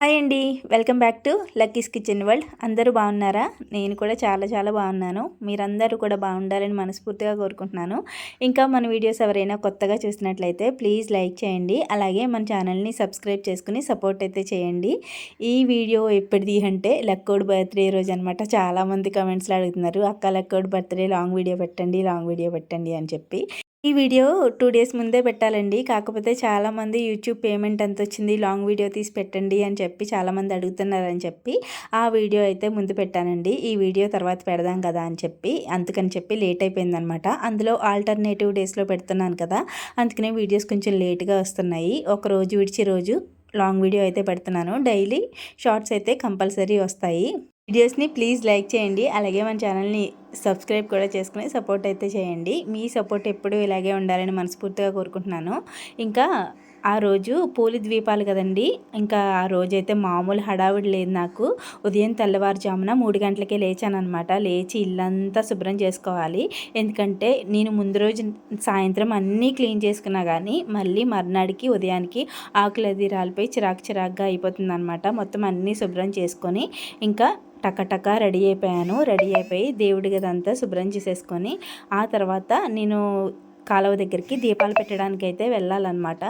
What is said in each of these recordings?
Hi అండి. Welcome back to Lucky's kitchen world. అందరూ బాగున్నారా? నేను కూడా చాలా చాలా బాగున్నాను. మీరందరూ కూడా బాగుండాలని మనస్ఫూర్తిగా కోరుకుంటున్నాను. ఇంకా మన వీడియోస్ ఎవరైనా కొత్తగా చూసినట్లయితే ప్లీజ్ లైక్ చేయండి. అలాగే మన ఛానల్ని సబ్స్క్రైబ్ చేసుకుని సపోర్ట్ అయితే చేయండి. ఈ వీడియో ఎప్పటిది అంటే లక్కోడ్ బర్త్డే రోజు అనమాట చాలామంది కమెంట్స్లో అడుగుతున్నారు అక్క లక్కోడ్ బర్త్డే లాంగ్ వీడియో పెట్టండి లాంగ్ వీడియో పెట్టండి అని చెప్పి. ఈ వీడియో టూ డేస్ ముందే పెట్టాలండి. కాకపోతే చాలామంది యూట్యూబ్ పేమెంట్ ఎంత వచ్చింది లాంగ్ వీడియో తీసి పెట్టండి అని చెప్పి చాలామంది అడుగుతున్నారని చెప్పి ఆ వీడియో అయితే ముందు పెట్టానండి. ఈ వీడియో తర్వాత పెడదాం కదా అని చెప్పి అందుకని చెప్పి లేట్ అయిపోయిందనమాట. అందులో ఆల్టర్నేటివ్ డేస్లో పెడుతున్నాను కదా అందుకనే వీడియోస్ కొంచెం లేట్గా వస్తున్నాయి. ఒక రోజు విడిచి రోజు లాంగ్ వీడియో అయితే పెడుతున్నాను. డైలీ షార్ట్స్ అయితే కంపల్సరీ వస్తాయి. వీడియోస్ని ప్లీజ్ లైక్ చేయండి. అలాగే మన ఛానల్ని సబ్స్క్రైబ్ కూడా చేసుకుని సపోర్ట్ అయితే చేయండి. మీ సపోర్ట్ ఎప్పుడూ ఇలాగే ఉండాలని మనస్ఫూర్తిగా కోరుకుంటున్నాను. ఇంకా ఆ రోజు పూలి ద్వీపాలు కదండి. ఇంకా ఆ రోజైతే మామూలు హడావిడి లేదు నాకు. ఉదయం తెల్లవారుజామున మూడు గంటలకే లేచానమాట లేచి ఇల్లంతా శుభ్రం చేసుకోవాలి. ఎందుకంటే నేను ముందు రోజు సాయంత్రం అన్నీ క్లీన్ చేసుకున్నా కానీ మళ్ళీ మర్నాడికి ఉదయానికి ఆకులు అది రాలిపోయి చిరాకు చిరాకుగా అయిపోతుంది అనమాట మొత్తం అన్నీ శుభ్రం చేసుకొని ఇంకా టకటక రెడీ అయిపోయాను. రెడీ అయిపోయి దేవుడి గదంతా శుభ్రం చేసేసుకొని ఆ తర్వాత నేను కాలువ దగ్గరికి దీపాలు పెట్టడానికి అయితే వెళ్ళాలన్నమాట.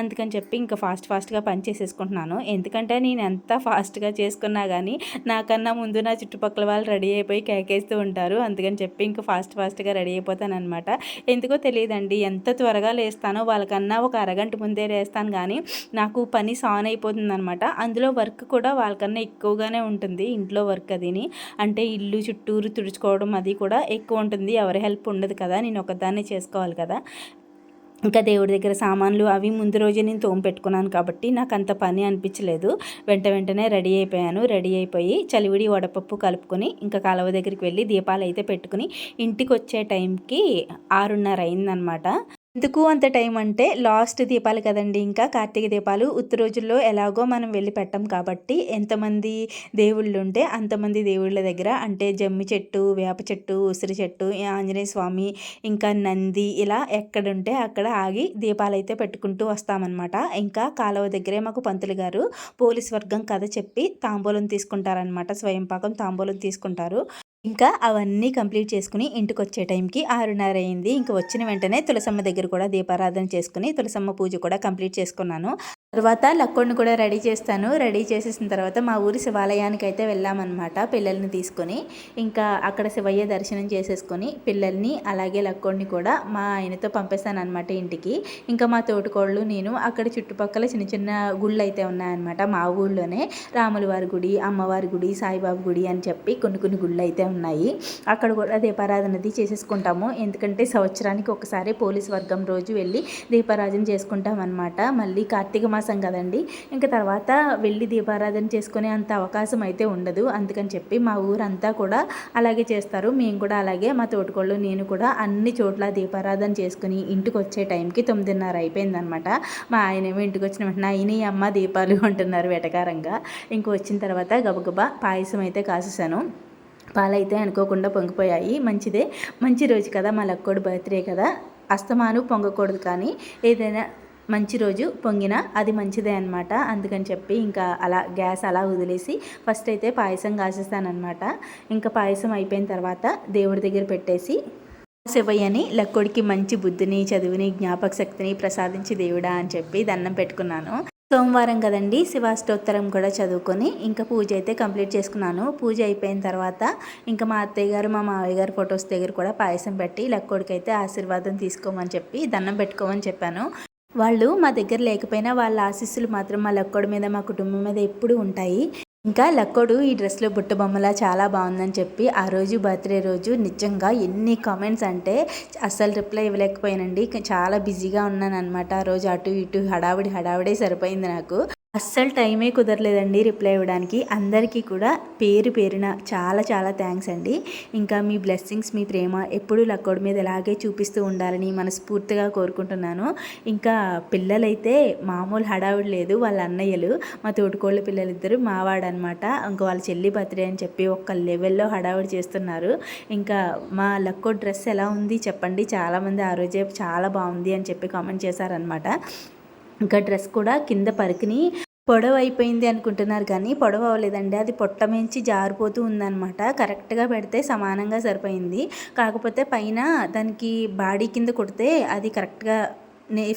అందుకని చెప్పి ఇంకా ఫాస్ట్ ఫాస్ట్గా పని చేసేసుకుంటున్నాను. ఎందుకంటే నేను ఎంత ఫాస్ట్గా చేసుకున్నా కానీ నాకన్నా ముందు నా చుట్టుపక్కల వాళ్ళు రెడీ అయిపోయి కేకేస్తూ ఉంటారు. అందుకని చెప్పి ఇంకా ఫాస్ట్ ఫాస్ట్గా రెడీ అయిపోతానమాట ఎందుకో తెలియదండి ఎంత త్వరగా లేస్తానో వాళ్ళకన్నా ఒక అరగంట ముందే లేస్తాను కానీ నాకు పని సాన్ అయిపోతుందనమాట అందులో వర్క్ కూడా వాళ్ళకన్నా ఎక్కువగానే ఉంటుంది ఇంట్లో వర్క్ అదిని. అంటే ఇల్లు చుట్టూరు తుడుచుకోవడం అది కూడా ఎక్కువ ఉంటుంది ఎవరి హెల్ప్ ఉండదు కదా నేను ఒకదాన్ని చేసుకోవాలి కదా. కదా. ఇంకా దేవుడి దగ్గర సామాన్లు అవి ముందు రోజే నేను తోము పెట్టుకున్నాను కాబట్టి నాకు అంత పని అనిపించలేదు. వెంట వెంటనే రెడీ అయిపోయాను. రెడీ అయిపోయి చలివిడి వడపప్పు కలుపుకొని ఇంకా కాలువ దగ్గరికి వెళ్ళి దీపాలు అయితే పెట్టుకుని ఇంటికి వచ్చే టైంకి ఆరున్నర అయిందనమాట ఎందుకు అంత టైం అంటే లాస్ట్ దీపాలు కదండి. ఇంకా కార్తీక దీపాలు ఉత్త రోజుల్లో ఎలాగో మనం వెళ్ళి పెట్టాం కాబట్టి ఎంతమంది దేవుళ్ళు ఉంటే అంతమంది దేవుళ్ళ దగ్గర అంటే జమ్మి చెట్టు వేప చెట్టు ఉసిరి చెట్టు ఆంజనేయ స్వామి ఇంకా నంది ఇలా ఎక్కడుంటే అక్కడ ఆగి దీపాలు అయితే పెట్టుకుంటూ వస్తామన్నమాట. ఇంకా కాలువ దగ్గరే మాకు పంతులు గారు పోలీస్ వర్గం కథ చెప్పి తాంబూలం తీసుకుంటారనమాట స్వయంపాకం తాంబూలం తీసుకుంటారు. ఇంకా అవన్నీ కంప్లీట్ చేసుకుని ఇంటికి వచ్చే టైంకి ఆరున్నర అయింది. ఇంకా వచ్చిన వెంటనే తులసమ్మ దగ్గర కూడా దీపారాధన చేసుకుని తులసమ్మ పూజ కూడా కంప్లీట్ చేసుకున్నాను. తర్వాత లక్కోడిని కూడా రెడీ చేస్తాను. రెడీ చేసేసిన తర్వాత మా ఊరి శివాలయానికి అయితే వెళ్ళామన్నమాట పిల్లల్ని తీసుకొని. ఇంకా అక్కడ శివయ్య దర్శనం చేసేసుకొని పిల్లల్ని అలాగే లక్కోడిని కూడా మా ఆయనతో పంపిస్తానమాట ఇంటికి. ఇంకా మా తోటికోళ్ళు నేను అక్కడ చుట్టుపక్కల చిన్న చిన్న గుళ్ళు అయితే ఉన్నాయన్నమాట మా ఊళ్ళోనే. రాములవారి గుడి అమ్మవారి గుడి సాయిబాబు గుడి అని చెప్పి కొన్ని కొన్ని గుళ్ళు అయితే ఉన్నాయి. అక్కడ కూడా దీపారాధనది చేసేసుకుంటాము. ఎందుకంటే సంవత్సరానికి ఒకసారి పోలీస్ వర్గం రోజు వెళ్ళి దీపారాధన చేసుకుంటాం అనమాట మళ్ళీ కార్తీక మాసం కదండి. ఇంకా తర్వాత వెళ్ళి దీపారాధన చేసుకునే అంత అవకాశం అయితే ఉండదు. అందుకని చెప్పి మా ఊరంతా కూడా అలాగే చేస్తారు. మేము కూడా అలాగే మా తోటికోళ్ళు నేను కూడా అన్ని చోట్ల దీపారాధన చేసుకుని ఇంటికి వచ్చే టైంకి తొమ్మిదిన్నర అయిపోయిందనమాట మా ఆయన ఏమో ఇంటికి వచ్చిన వెంటనే అయిన అమ్మ దీపాలు అంటున్నారు వెటకారంగా. ఇంక వచ్చిన తర్వాత గబగబా పాయసం అయితే కాసేసాను. పాలైతే అనుకోకుండా పొంగిపోయాయి. మంచిదే. మంచి రోజు కదా మా లక్కోడు బర్త్డే కదా. అస్తమాను పొంగకూడదు కానీ ఏదైనా మంచి రోజు పొంగినా అది మంచిదే అనమాట అందుకని చెప్పి ఇంకా అలా గ్యాస్ అలా వదిలేసి ఫస్ట్ అయితే పాయసం కాసేస్తానమాట ఇంకా పాయసం అయిపోయిన తర్వాత దేవుడి దగ్గర పెట్టేసి శివయ్యని లక్కోడికి మంచి బుద్ధిని చదువుని జ్ఞాపక శక్తిని ప్రసాదించి దేవుడా అని చెప్పి దండం పెట్టుకున్నాను. సోమవారం కదండి శివాష్టోత్తరం కూడా చదువుకొని ఇంకా పూజ అయితే కంప్లీట్ చేసుకున్నాను. పూజ అయిపోయిన తర్వాత ఇంకా మా అత్తయ్య గారు మా మావయ్య గారు ఫొటోస్ దగ్గర కూడా పాయసం పెట్టి లక్కోడికైతే ఆశీర్వాదం తీసుకోమని చెప్పి దండం పెట్టుకోమని చెప్పాను. వాళ్ళు మా దగ్గర లేకపోయినా వాళ్ళ ఆశీస్సులు మాత్రం మా లక్కోడి మీద మా కుటుంబం మీద ఎప్పుడు ఉంటాయి. ఇంకా లక్కోడు ఈ డ్రెస్లో బుట్ట బొమ్మలా చాలా బాగుందని చెప్పి ఆ రోజు బర్త్డే రోజు నిజంగా ఎన్ని కామెంట్స్ అంటే అస్సలు రిప్లై ఇవ్వలేకపోయానండి. చాలా బిజీగా ఉన్నాను అనమాట ఆ రోజు అటు ఇటు హడావిడి హడావిడే సరిపోయింది నాకు. అస్సలు టైమే కుదరలేదండి రిప్లై ఇవ్వడానికి. అందరికీ కూడా పేరు పేరున చాలా చాలా థ్యాంక్స్ అండి. ఇంకా మీ బ్లెస్సింగ్స్ మీ ప్రేమ ఎప్పుడూ లక్కోడి మీద ఇలాగే చూపిస్తూ ఉండాలని మనస్ఫూర్తిగా కోరుకుంటున్నాను. ఇంకా పిల్లలైతే మామూలు హడావిడి లేదు వాళ్ళ అన్నయ్యలు మా తోటికోళ్ళ పిల్లలిద్దరు మావాడనమాట ఇంకా వాళ్ళ చెల్లి బర్త్డే అని చెప్పి ఒక్క లెవెల్లో హడావిడి చేస్తున్నారు. ఇంకా మా లక్కోడ్ డ్రెస్ ఎలా ఉంది చెప్పండి. చాలామంది ఆ రోజే చాలా బాగుంది అని చెప్పి కామెంట్ చేశారనమాట ఇంకా డ్రెస్ కూడా కింద పరికిని పొడవు అయిపోయింది అనుకుంటున్నారు కానీ పొడవు అవ్వలేదండి. అది పొట్ట మించి జారిపోతూ ఉందన్నమాట. కరెక్ట్గా పెడితే సమానంగా సరిపోయింది. కాకపోతే పైన దానికి బాడీ కింద కొడితే అది కరెక్ట్గా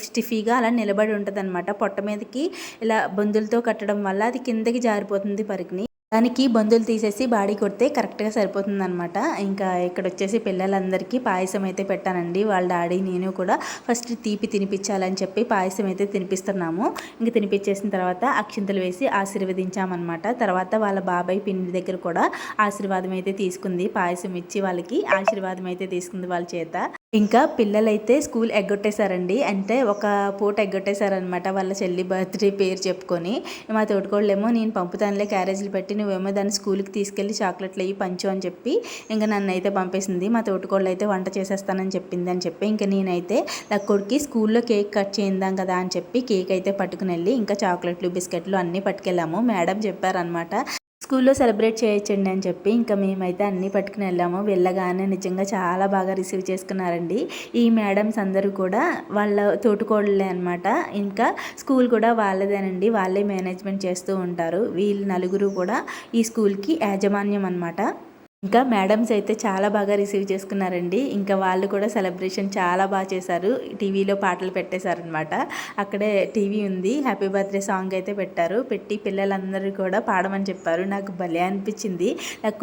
స్టిఫీగా అలా నిలబడి ఉంటుంది అనమాట పొట్ట మీదకి ఇలా బొందులతో కట్టడం వల్ల అది కిందకి జారిపోతుంది పరికిని. దానికి బందులు తీసేసి బాడీ కొడితే కరెక్ట్గా సరిపోతుంది అనమాట ఇంకా ఇక్కడ వచ్చేసి పిల్లలందరికీ పాయసం అయితే పెట్టానండి. వాళ్ళ డాడీ నేను కూడా ఫస్ట్ తీపి తినిపించాలని చెప్పి పాయసం అయితే తినిపిస్తున్నాము. ఇంక తినిపించేసిన తర్వాత అక్షింతలు వేసి ఆశీర్వదించామన్నమాట. తర్వాత వాళ్ళ బాబాయ్ పిండి దగ్గర కూడా ఆశీర్వాదం అయితే తీసుకుంది. పాయసం ఇచ్చి వాళ్ళకి ఆశీర్వాదం అయితే తీసుకుంది వాళ్ళ చేత. ఇంకా పిల్లలైతే స్కూల్ ఎగ్గొట్టేశారండి. అంటే ఒక పూట ఎగ్గొట్టేశారనమాట వాళ్ళ చెల్లి బర్త్డే పేరు చెప్పుకొని. మా తోడుకోళ్ళేమో నేను పంపుతానులే క్యారేజీలు పెట్టి నువ్వేమో దాన్ని స్కూల్కి తీసుకెళ్ళి చాక్లెట్లు అయ్యి పంచు అని చెప్పి ఇంకా నన్ను అయితే పంపేసింది. మా తోటికోళ్ళు అయితే వంట చేసేస్తానని చెప్పింది అని చెప్పి ఇంకా నేనైతే తక్కువకి స్కూల్లో కేక్ కట్ చేయిందాం కదా అని చెప్పి కేక్ అయితే పట్టుకుని వెళ్ళి ఇంకా చాక్లెట్లు బిస్కెట్లు అన్నీ పట్టుకెళ్ళాము. మేడం చెప్పారనమాట స్కూల్లో సెలబ్రేట్ చేయొచ్చండి అని చెప్పి ఇంకా మేమైతే అన్నీ పట్టుకుని వెళ్ళాము. వెళ్ళగానే నిజంగా చాలా బాగా రిసీవ్ చేసుకున్నారండి. ఈ మేడమ్స్ అందరూ కూడా వాళ్ళ తోటికోడలే అనమాట ఇంకా స్కూల్ కూడా వాళ్ళదేనండి. వాళ్ళే మేనేజ్మెంట్ చేస్తూ ఉంటారు. వీళ్ళు నలుగురు కూడా ఈ స్కూల్కి యాజమాన్యం అనమాట ఇంకా మేడమ్స్ అయితే చాలా బాగా రిసీవ్ చేసుకున్నారండి. ఇంకా వాళ్ళు కూడా సెలబ్రేషన్ చాలా బాగా చేశారు. టీవీలో పాటలు పెట్టేశారనమాట అక్కడే టీవీ ఉంది. హ్యాపీ బర్త్డే సాంగ్ అయితే పెట్టారు. పెట్టి పిల్లలందరూ కూడా పాడమని చెప్పారు. నాకు భలే అనిపించింది.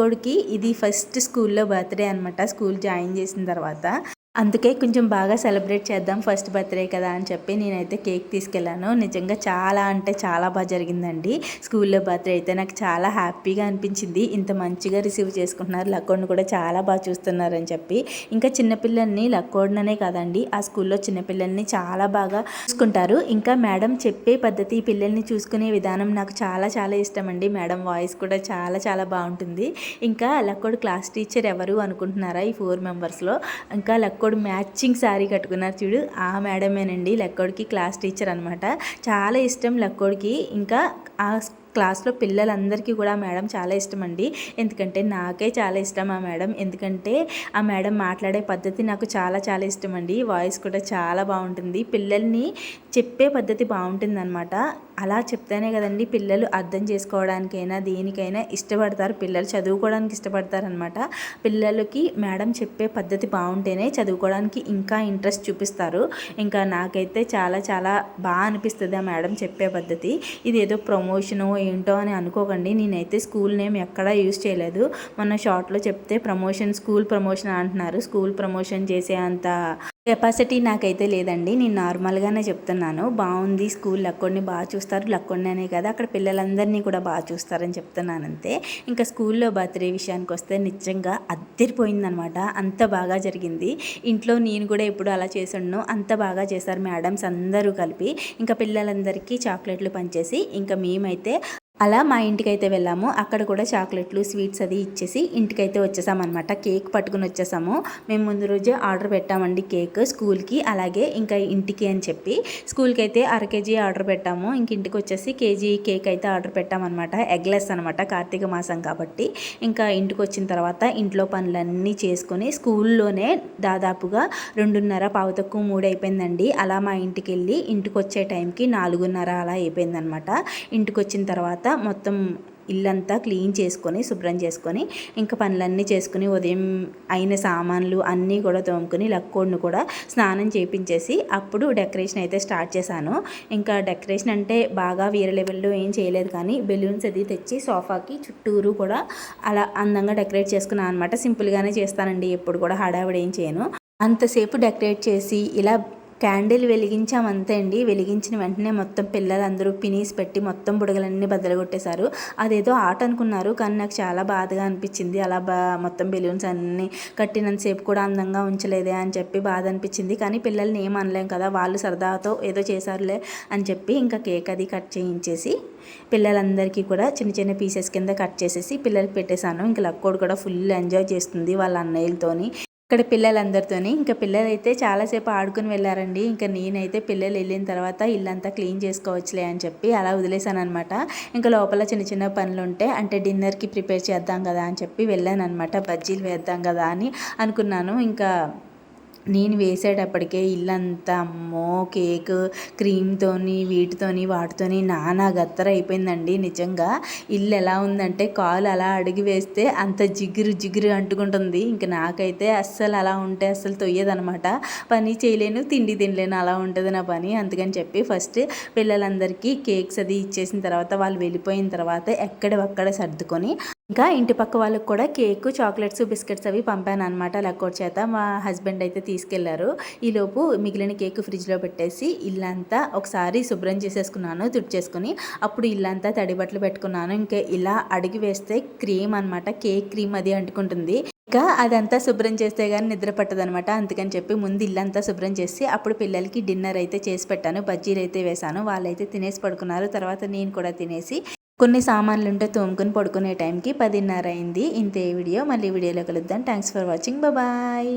కొడుకి ఇది ఫస్ట్ స్కూల్లో బర్త్డే అనమాట స్కూల్ జాయిన్ చేసిన తర్వాత. అందుకే కొంచెం బాగా సెలబ్రేట్ చేద్దాం ఫస్ట్ బర్త్డే కదా అని చెప్పి నేనైతే కేక్ తీసుకెళ్ళాను. నిజంగా చాలా అంటే చాలా బాగా జరిగిందండి. స్కూల్లో బర్త్డే అయితే నాకు చాలా హ్యాపీగా అనిపించింది. ఇంత మంచిగా రిసీవ్ చేసుకుంటున్నారు. లక్కోడ్ని కూడా చాలా బాగా చూస్తున్నారని చెప్పి. ఇంకా చిన్నపిల్లల్ని లక్కోడ్ననే కాదండి ఆ స్కూల్లో చిన్నపిల్లల్ని చాలా బాగా చూసుకుంటారు. ఇంకా మేడం చెప్పే పద్ధతి పిల్లల్ని చూసుకునే విధానం నాకు చాలా చాలా ఇష్టం అండి మేడం వాయిస్ కూడా చాలా చాలా బాగుంటుంది. ఇంకా లక్కోడ్ క్లాస్ టీచర్ ఎవరు అనుకుంటున్నారా ఈ ఫోర్ మెంబర్స్లో? ఇంకా లక్ లెక్కోడు మ్యాచింగ్ శారీ కట్టుకున్నారు చూడు. ఆ మేడమేనండి లెక్కోడికి క్లాస్ టీచర్ అనమాట చాలా ఇష్టం లెక్కోడికి. ఇంకా ఆ క్లాస్లో పిల్లలందరికీ కూడా మేడం చాలా ఇష్టం అండి ఎందుకంటే నాకే చాలా ఇష్టం ఆ మేడం. ఎందుకంటే ఆ మేడం మాట్లాడే పద్ధతి నాకు చాలా చాలా ఇష్టం అండి వాయిస్ కూడా చాలా బాగుంటుంది. పిల్లల్ని చెప్పే పద్ధతి బాగుంటుంది అనమాట అలా చెప్తేనే కదండి పిల్లలు అర్థం చేసుకోవడానికైనా దేనికైనా ఇష్టపడతారు. పిల్లలు చదువుకోవడానికి ఇష్టపడతారనమాట పిల్లలకి మేడం చెప్పే పద్ధతి బాగుంటేనే చదువుకోవడానికి ఇంకా ఇంట్రెస్ట్ చూపిస్తారు. ఇంకా నాకైతే చాలా చాలా బాగా అనిపిస్తుంది ఆ మేడం చెప్పే పద్ధతి. ఇది ఏదో ప్రమోషను ఏంటో అని అనుకోకండి. నేనైతే స్కూల్ నేమ్ ఎక్కడా యూజ్ చేయలేదు. మొన్న షార్ట్లో చెప్తే ప్రమోషన్ స్కూల్ ప్రమోషన్ అంటున్నారు. స్కూల్ ప్రమోషన్ చేసే అంత కెపాసిటీ నాకైతే లేదండి. నేను నార్మల్గానే చెప్తున్నాను. బాగుంది స్కూల్ లక్కొడిని బాగా చూస్తారు. లక్కోడినే కదా అక్కడ పిల్లలందరినీ కూడా బాగా చూస్తారని చెప్తున్నాను అంతే. ఇంకా స్కూల్లో బర్త్డే విషయానికి వస్తే నిజంగా అద్దరిపోయిందనమాట. అంత బాగా జరిగింది. ఇంట్లో నేను కూడా ఎప్పుడు అలా చేసాను అంత బాగా చేశారు మేడమ్స్ అందరూ కలిపి. ఇంకా పిల్లలందరికీ చాక్లెట్లు పంచేసి ఇంకా మేమైతే అలా మా ఇంటికైతే వెళ్ళాము. అక్కడ కూడా చాక్లెట్లు స్వీట్స్ అది ఇచ్చేసి ఇంటికైతే వచ్చేసామన్నమాట. కేక్ పట్టుకుని వచ్చేసాము. మేము ముందు రోజే ఆర్డర్ పెట్టామండి కేక్ స్కూల్కి అలాగే ఇంకా ఇంటికి అని చెప్పి. స్కూల్కి అయితే అర కేజీ ఆర్డర్ పెట్టాము. ఇంక ఇంటికి వచ్చేసి కేజీ కేక్ అయితే ఆర్డర్ పెట్టామన్నమాట. ఎగ్లెస్ అనమాట కార్తీక మాసం కాబట్టి. ఇంకా ఇంటికి వచ్చిన తర్వాత ఇంట్లో పనులన్నీ చేసుకొని స్కూల్లోనే దాదాపుగా రెండున్నర పావు తక్కువ మూడు అయిపోయిందండి. అలా మా ఇంటికి వెళ్ళి ఇంటికి వచ్చే టైంకి నాలుగున్నర అలా అయిపోయిందనమాట ఇంటికి వచ్చిన తర్వాత మొత్తం ఇల్లంతా క్లీన్ చేసుకొని శుభ్రం చేసుకొని ఇంకా పనులన్నీ చేసుకుని ఉదయం అయిన సామాన్లు అన్నీ కూడా తోముకొని లక్కోడిని కూడా స్నానం చేయించేసి అప్పుడు డెకరేషన్ అయితే స్టార్ట్ చేశాను. ఇంకా డెకరేషన్ అంటే బాగా వేరే లెవెల్లో ఏం చేయలేదు కానీ బెలూన్స్ అది తెచ్చి సోఫాకి చుట్టూరు కూడా అలా అందంగా డెకరేట్ చేసుకున్నాను అనమాట సింపుల్గానే చేస్తానండి ఎప్పుడు కూడా హడావిడి ఏం చేయను. అంతసేపు డెకరేట్ చేసి ఇలా క్యాండిల్ వెలిగించాం అంతే అండి. వెలిగించిన వెంటనే మొత్తం పిల్లలందరూ పినీస్ పెట్టి మొత్తం బుడగలన్నీ బదలగొట్టేశారు అదేదో ఆట అనుకున్నారు కానీ నాకు చాలా బాధగా అనిపించింది. అలా బా మొత్తం బెలూన్స్ అన్నీ కట్టినంతసేపు కూడా అందంగా ఉంచలేదే అని చెప్పి బాధ అనిపించింది. కానీ పిల్లల్ని ఏం అనలేం కదా వాళ్ళు సరదాతో ఏదో చేశారులే అని చెప్పి ఇంకా కేక్ అది కట్ చేయించేసి పిల్లలందరికీ కూడా చిన్న చిన్న పీసెస్ కింద కట్ చేసేసి పిల్లలకి పెట్టేశాను. ఇంకా లక్కోడు కూడా ఫుల్ ఎంజాయ్ చేస్తుంది వాళ్ళ అన్నయ్యలతోని. ఇక్కడ పిల్లలందరితోని. ఇంకా పిల్లలైతే చాలాసేపు ఆడుకుని వెళ్ళారండి. ఇంకా నేనైతే పిల్లలు వెళ్ళిన తర్వాత ఇల్లంతా క్లీన్ చేసుకోవచ్చులే అని చెప్పి అలా వదిలేసాను అనమాట ఇంకా లోపల చిన్న చిన్న పనులు ఉంటే అంటే డిన్నర్కి ప్రిపేర్ చేద్దాం కదా అని చెప్పి వెళ్ళాను అనమాట బజ్జీలు వేద్దాం కదా అని అనుకున్నాను. ఇంకా నేను వేసేటప్పటికే ఇల్లంతా అమ్మో కేక్ క్రీమ్తోని వీటితోని వాటితోని నానా గత్తర అయిపోయిందండి నిజంగా. ఇల్లు ఎలా ఉందంటే కాలు అలా అడిగి వేస్తే అంత జిగురు జిగురు అంటుకుంటుంది. ఇంక నాకైతే అస్సలు అలా ఉంటే అస్సలు తొయ్యదనమాట. పని చేయలేను తిండి తినలేను అలా ఉంటుంది నా పని. అందుకని చెప్పి ఫస్ట్ పిల్లలందరికీ కేక్స్ అది ఇచ్చేసిన తర్వాత వాళ్ళు వెళ్ళిపోయిన తర్వాత ఎక్కడవక్కడ సర్దుకొని ఇంకా ఇంటి పక్క వాళ్ళకి కూడా కేక్ చాక్లెట్స్ బిస్కెట్స్ అవి పంపాను అనమాట లక్కోట్ చేత. మా హస్బెండ్ అయితే తీసుకెళ్ళారు. ఈలోపు మిగిలిన కేక్ ఫ్రిడ్జ్లో పెట్టేసి ఇల్లంతా ఒకసారి శుభ్రం చేసేసుకున్నాను తుడిచేసుకుని అప్పుడు ఇల్లంతా తడి బట్టలు పెట్టుకున్నాను. ఇంకా ఇలా అడిగి వేస్తే క్రీమ్ అనమాట కేక్ క్రీమ్ అది అంటుకుంటుంది. ఇంకా అదంతా శుభ్రం చేస్తే కానీ నిద్ర పట్టదనమాట అందుకని చెప్పి ముందు ఇల్లంతా శుభ్రం చేసి అప్పుడు పిల్లలకి డిన్నర్ అయితే చేసి పెట్టాను. బజ్జీలు అయితే వేశాను వాళ్ళైతే తినేసి పడుకున్నారు. తర్వాత నేను కూడా తినేసి కొన్ని సామాన్లు ఉంటే తోముకొని పడుకునే టైంకి పదిన్నర అయింది. ఇంతే వీడియో. మళ్ళీ వీడియోలో కలుద్దాం. Thanks for watching bye